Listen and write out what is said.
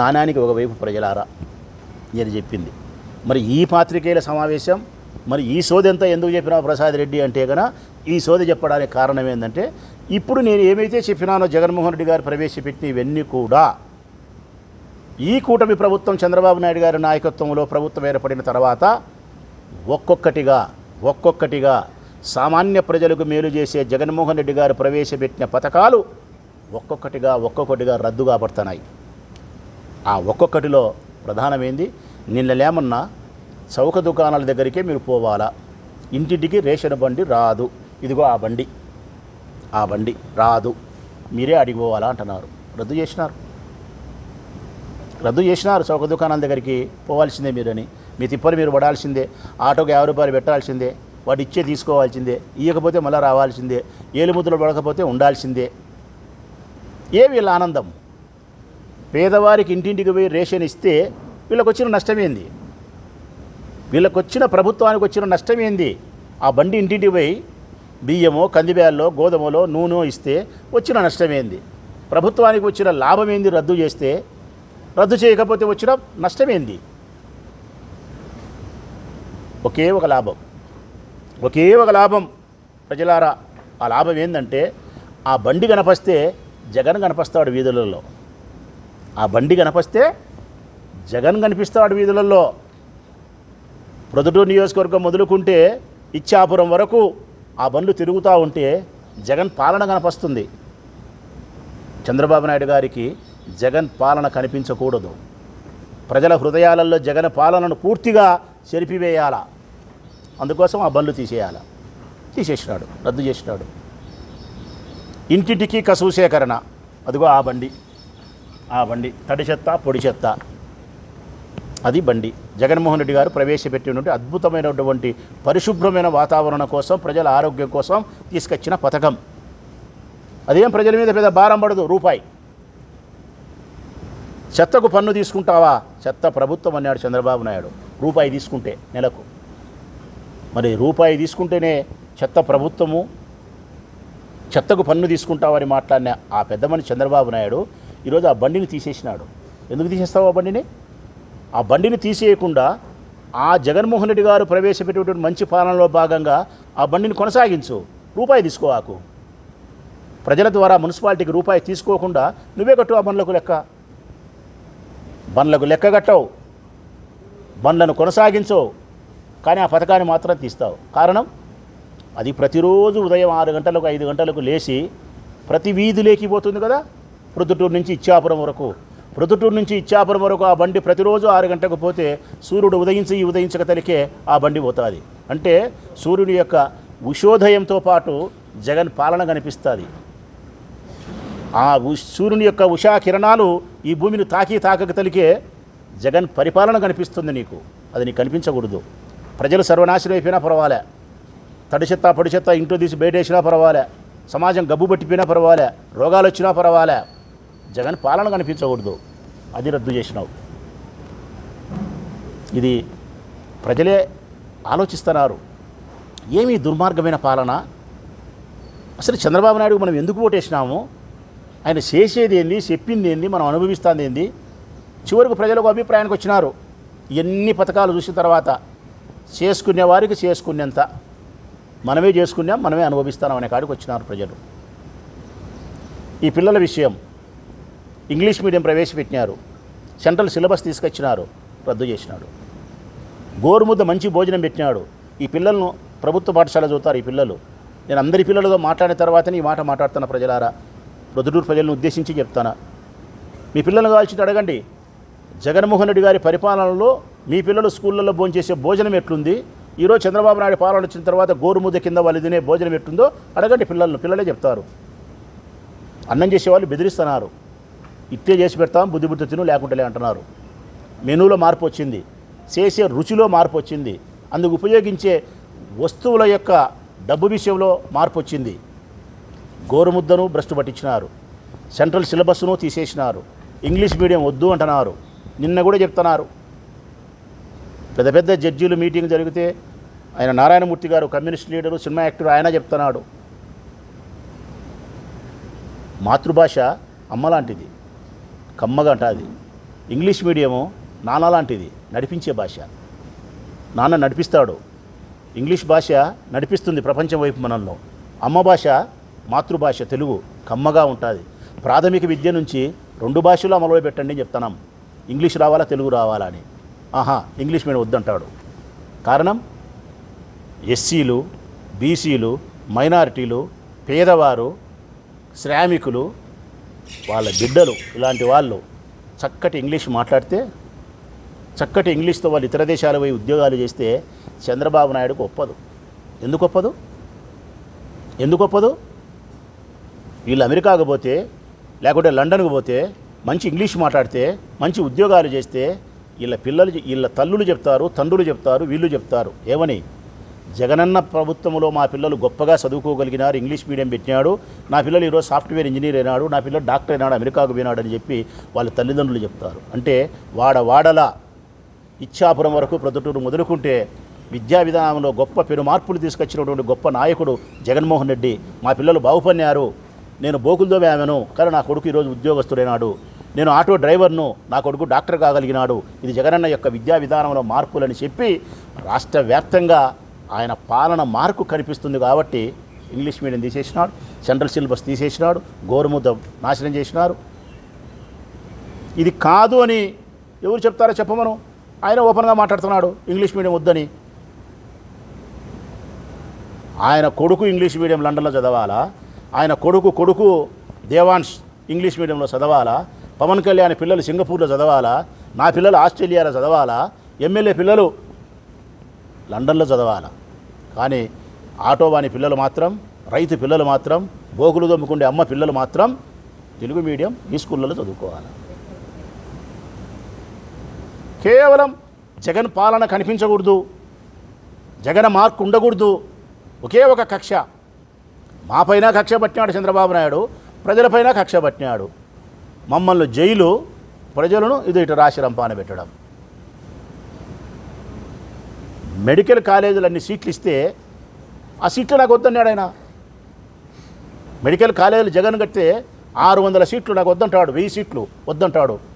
నాణానికి ఒకవైపు ప్రజలారా? అని చెప్పింది? మరి ఈ పాత్రికేయుల సమావేశం మరి ఈ సోది ఎందుకు చెప్పినా ప్రసాద్ రెడ్డి అంటే కనుక ఈ సోద చెప్పడానికి కారణం ఏంటంటే ఇప్పుడు నేను ఏమైతే చెప్పినానో జగన్మోహన్ రెడ్డి గారు ప్రవేశపెట్టిన ఇవన్నీ కూడా ఈ కూటమి ప్రభుత్వం చంద్రబాబు నాయుడు గారి నాయకత్వంలో ప్రభుత్వం ఏర్పడిన తర్వాత ఒక్కొక్కటిగా ఒక్కొక్కటిగా సామాన్య ప్రజలకు మేలు చేసే జగన్మోహన్ రెడ్డి గారు ప్రవేశపెట్టిన పథకాలు ఒక్కొక్కటిగా ఒక్కొక్కటిగా రద్దు కాబడుతున్నాయి. ఆ ఒక్కొక్కటిలో ప్రధానమైంది నిన్న లేమన్నా చౌక దుకాణాల దగ్గరికే మీరు పోవాలా? ఇంటింటికి రేషన్ బండి రాదు. ఇదిగో ఆ బండి. ఆ బండి రాదు. మీరే అడిగిపోవాలా అంటున్నారు. రద్దు చేసినారు. రద్దు చేసినారు చౌక దుకాణాల దగ్గరికి పోవాల్సిందే మీరని. మీ తిప్పలు మీరు పడాల్సిందే. ఆటోకి యాభై రూపాయలు పెట్టాల్సిందే. వాడు ఇచ్చే తీసుకోవాల్సిందే. ఇవ్వకపోతే మళ్ళీ రావాల్సిందే. ఏలుముద్రలు పడకపోతే ఉండాల్సిందే. ఏ వీళ్ళ ఆనందం? పేదవారికి ఇంటింటికి పోయి రేషన్ ఇస్తే వీళ్ళకి వచ్చిన నష్టమేంది? వీళ్ళకి వచ్చిన ప్రభుత్వానికి వచ్చిన నష్టమేంది? ఆ బండి ఇంటింటికి పోయి బియ్యమో కందిబ్యాల్లో గోధుమలో నూనె ఇస్తే వచ్చిన నష్టమేంది? ప్రభుత్వానికి వచ్చిన లాభం ఏంది రద్దు చేస్తే? రద్దు చేయకపోతే వచ్చిన నష్టమేంది? ఒకే ఒక లాభం. ఒకే ఒక లాభం. ప్రజలారా ఆ లాభం ఏంటంటే ఆ బండి కనపస్తే జగన్ కనపస్తాడు వీధులలో. ఆ బండి కనపస్తే జగన్ కనిపిస్తాడు వీధులలో. ప్రొదటూరు నియోజకవర్గం మొదలుకుంటే ఇచ్చాపురం వరకు ఆ బండ్లు తిరుగుతూ ఉంటే జగన్ పాలన కనపస్తుంది. చంద్రబాబు నాయుడు గారికి జగన్ పాలన కనిపించకూడదు. ప్రజల హృదయాలలో జగన్ పాలనను పూర్తిగా చెరిపివేయాల. అందుకోసం ఆ బండ్లు తీసేయాల. తీసేసినాడు రద్దు చేసినాడు. ఇంటింటికి కసువు సేకరణ. అదిగో ఆ బండి. ఆ బండి తడి చెత్త పొడి చెత్త. అది బండి. జగన్మోహన్ రెడ్డి గారు ప్రవేశపెట్టినటువంటి అద్భుతమైనటువంటి పరిశుభ్రమైన వాతావరణం కోసం ప్రజల ఆరోగ్యం కోసం తీసుకొచ్చిన పథకం. అదేం ప్రజల మీద పెద్ద భారం పడదు రూపాయి. చెత్తకు పన్ను తీసుకుంటావా? చెత్త ప్రభుత్వం అన్నాడు చంద్రబాబు నాయుడు. రూపాయి తీసుకుంటే నెలకు. మరి రూపాయి తీసుకుంటేనే చెత్త ప్రభుత్వము చెత్తకు పన్ను తీసుకుంటావని మాట్లాడిన ఆ పెద్ద మనిషి చంద్రబాబు నాయుడు ఈరోజు ఆ బండిని తీసేసినాడు. ఎందుకు తీసేస్తావు ఆ బండిని? ఆ బండిని తీసేయకుండా ఆ జగన్మోహన్ రెడ్డి గారు ప్రవేశపెట్టేటువంటి మంచి పాలనలో భాగంగా ఆ బండిని కొనసాగించు. రూపాయి తీసుకోవాకు ప్రజల ద్వారా మున్సిపాలిటీకి రూపాయి తీసుకోకుండా నువ్వే కట్టు ఆ బండ్లకు లెక్క. బండ్లకు లెక్క కట్టవు. బండ్లను కొనసాగించవు. కానీ ఆ పథకాన్ని మాత్రం తీస్తావు. కారణం? అది ప్రతిరోజు ఉదయం ఆరు గంటలకు ఐదు గంటలకు లేచి ప్రతి వీధిలోకి పోతుంది కదా? ప్రొద్దుటూరు నుంచి ఇచ్చాపురం వరకు. ప్రొద్దుటూరు నుంచి ఇచ్చాపురం వరకు ఆ బండి ప్రతిరోజు ఆరు గంటలకు పోతే సూర్యుడు ఉదయించి ఉదయించక తలికే ఆ బండి పోతుంది. అంటే సూర్యుడి యొక్క ఉషోదయంతో పాటు జగన్ పాలన కనిపిస్తుంది. ఆ సూర్యుని యొక్క ఉషా కిరణాలు ఈ భూమిని తాకి తాకక తలికే జగన్ పరిపాలన కనిపిస్తుంది నీకు. అది నీకు కనిపించకూడదు. ప్రజలు సర్వనాశనం అయిపోయినా పర్వాలే. తడి చెత్త పొడి చెత్త ఇంట్లో తీసి బయటేసినా పర్వాలే. సమాజం గబ్బు పట్టిపోయినా పర్వాలే. రోగాలు వచ్చినా పర్వాలే. జగన్ పాలన కనిపించకూడదు. అది రద్దు చేసినావు. ఇది ప్రజలే ఆలోచిస్తున్నారు. ఏమి దుర్మార్గమైన పాలన? అసలు చంద్రబాబు నాయుడు మనం ఎందుకు ఓటేసినాము? ఆయన చేసేది ఏంది? చెప్పింది ఏంది? మనం అనుభవిస్తుంది ఏంది? చివరికి ప్రజలకు అభిప్రాయానికి వచ్చినారు. ఎన్ని పథకాలు చూసిన తర్వాత చేసుకునే వారికి చేసుకునేంత. మనమే చేసుకున్నాం మనమే అనుభవిస్తాం అనే కాడికి వచ్చినారు ప్రజలు. ఈ పిల్లల విషయం ఇంగ్లీష్ మీడియం ప్రవేశపెట్టినారు. సెంట్రల్ సిలబస్ తీసుకొచ్చినారు. రద్దు చేసినాడు. గోరుముద్ద మంచి భోజనం పెట్టినాడు. ఈ పిల్లలను ప్రభుత్వ పాఠశాల చదువుతారు ఈ పిల్లలు. నేను అందరి పిల్లలతో మాట్లాడిన తర్వాతనే ఈ మాట మాట్లాడుతున్న ప్రజలారా. ప్రొద్దుటూరు ప్రజలను ఉద్దేశించి చెప్తానా. మీ పిల్లలను కాల్చి అడగండి. జగన్మోహన్ రెడ్డి గారి పరిపాలనలో మీ పిల్లలు స్కూళ్ళల్లో భోంచేసే భోజనం ఎట్లుంది? ఈరోజు చంద్రబాబు నాయుడు పాలన వచ్చిన తర్వాత గోరుముద్ద కింద వాళ్ళు తినే భోజనం ఎట్టుందో అడగండి పిల్లలను. పిల్లలే చెప్తారు. అన్నం చేసేవాళ్ళు బెదిరిస్తున్నారు. ఇట్టే చేసి పెడతాం బుద్ధి బుద్ధి తిను లేకుంటలే అంటున్నారు. మెనూలో మార్పు వచ్చింది. చేసే రుచిలో మార్పు వచ్చింది. అందుకు ఉపయోగించే వస్తువుల యొక్క డబ్బు విషయంలో మార్పు వచ్చింది. గోరుముద్దను భ్రష్టు పట్టించినారు. సెంట్రల్ సిలబస్ను తీసేసినారు. ఇంగ్లీష్ మీడియం వద్దు అంటున్నారు. నిన్న కూడా చెప్తున్నారు. పెద్ద పెద్ద జడ్జీలు మీటింగ్ జరిగితే ఆయన నారాయణమూర్తి గారు కమ్యూనిస్ట్ లీడరు సినిమా యాక్టర్ ఆయన చెప్తున్నాడు. మాతృభాష అమ్మ కమ్మగంట కమ్మగా ఇంగ్లీష్ మీడియము నాన్న లాంటిది నడిపించే భాష. నాన్న నడిపిస్తాడు. ఇంగ్లీష్ భాష నడిపిస్తుంది ప్రపంచం వైపు మనల్ని. అమ్మ భాష మాతృభాష తెలుగు కమ్మగా ఉంటుంది. ప్రాథమిక విద్య నుంచి రెండు భాషలు అమలులో పెట్టండి అని చెప్తున్నాం ఇంగ్లీష్ రావాలా తెలుగు రావాలా అని. ఆహా ఇంగ్లీష్ మీడియం వద్దంటాడు. కారణం? ఎస్సీలు బీసీలు మైనారిటీలు పేదవారు శ్రామికులు వాళ్ళ బిడ్డలు ఇలాంటి వాళ్ళు చక్కటి ఇంగ్లీష్ మాట్లాడితే చక్కటి ఇంగ్లీష్తో వాళ్ళు ఇతర దేశాలు పోయి ఉద్యోగాలు చేస్తే చంద్రబాబు నాయుడుకు ఒప్పదు. ఎందుకు ఒప్పదు? ఎందుకు ఒప్పదు? వీళ్ళు అమెరికాకు పోతే లేకుంటే లండన్కు పోతే మంచి ఇంగ్లీష్ మాట్లాడితే మంచి ఉద్యోగాలు చేస్తే వీళ్ళ పిల్లలు వీళ్ళ తల్లులు చెప్తారు తండ్రులు చెప్తారు వీళ్ళు చెప్తారు. ఏమని? జగనన్న ప్రభుత్వంలో మా పిల్లలు గొప్పగా చదువుకోగలిగినారు ఇంగ్లీష్ మీడియం పెట్టినాడు నా పిల్లలు ఈరోజు సాఫ్ట్వేర్ ఇంజనీర్ అయినాడు నా పిల్లలు డాక్టర్ అయినాడు అమెరికాకు పోయినాడు అని చెప్పి వాళ్ళ తల్లిదండ్రులు చెప్తారు. అంటే వాడ వాడలా ఇచ్చాపురం వరకు ప్రొద్దుటూరు మొదలుకుంటే విద్యా విధానంలో గొప్ప పెను మార్పులు తీసుకొచ్చినటువంటి గొప్ప నాయకుడు జగన్మోహన్ రెడ్డి మా పిల్లలు బాగుపడినారు నేను బోకులతో ఆమెను కానీ నా కొడుకు ఈరోజు ఉద్యోగస్తుడైనాడు నేను ఆటో డ్రైవర్ను నా కొడుకు డాక్టర్ కాగలిగినాడు ఇది జగనన్న యొక్క విద్యా విధానంలో మార్పులని చెప్పి రాష్ట్ర వ్యాప్తంగా ఆయన పాలన మార్కు కనిపిస్తుంది కాబట్టి ఇంగ్లీష్ మీడియం తీసేసినాడు సెంట్రల్ సిలబస్ తీసేసినాడు గోరుముద్ద నాశనం చేసినారు. ఇది కాదు అని ఎవరు చెప్తారో చెప్పమను ఆయన ఓపెన్గా మాట్లాడుతున్నాడు ఇంగ్లీష్ మీడియం వద్దని. ఆయన కొడుకు ఇంగ్లీష్ మీడియం లండన్లో చదవాలా? ఆయన కొడుకు కొడుకు దేవాన్ష్ ఇంగ్లీష్ మీడియంలో చదవాలా? పవన్ కళ్యాణ్ పిల్లలు సింగపూర్లో చదవాలా? నా పిల్లలు ఆస్ట్రేలియాలో చదవాలా? ఎమ్మెల్యే పిల్లలు లండన్లో చదవాలా? కానీ ఆటో వాని పిల్లలు మాత్రం రైతు పిల్లలు మాత్రం బోగులు దొమ్ముకుండే అమ్మ పిల్లలు మాత్రం తెలుగు మీడియం ఈ స్కూళ్ళలో చదువుకోవాలి. కేవలం జగన్ పాలన కనిపించకూడదు జగన్ మార్క్ ఉండకూడదు ఒకే ఒక కక్ష. మాపైన కక్ష పట్టినాడు చంద్రబాబు నాయుడు ప్రజలపైన కక్ష పట్టినాడు. మమ్మల్ని జైలు ప్రజలను ఇది ఇటు రాశి రంపాన పెట్టడం. మెడికల్ కాలేజీలన్నీ సీట్లు ఇస్తే ఆ సీట్లు నాకు వద్దన్నాడు ఆయన. మెడికల్ కాలేజీలు జగన్ కడితే ఆరు వందల సీట్లు నాకు వద్దంటాడు వెయ్యి సీట్లు వద్దంటాడు.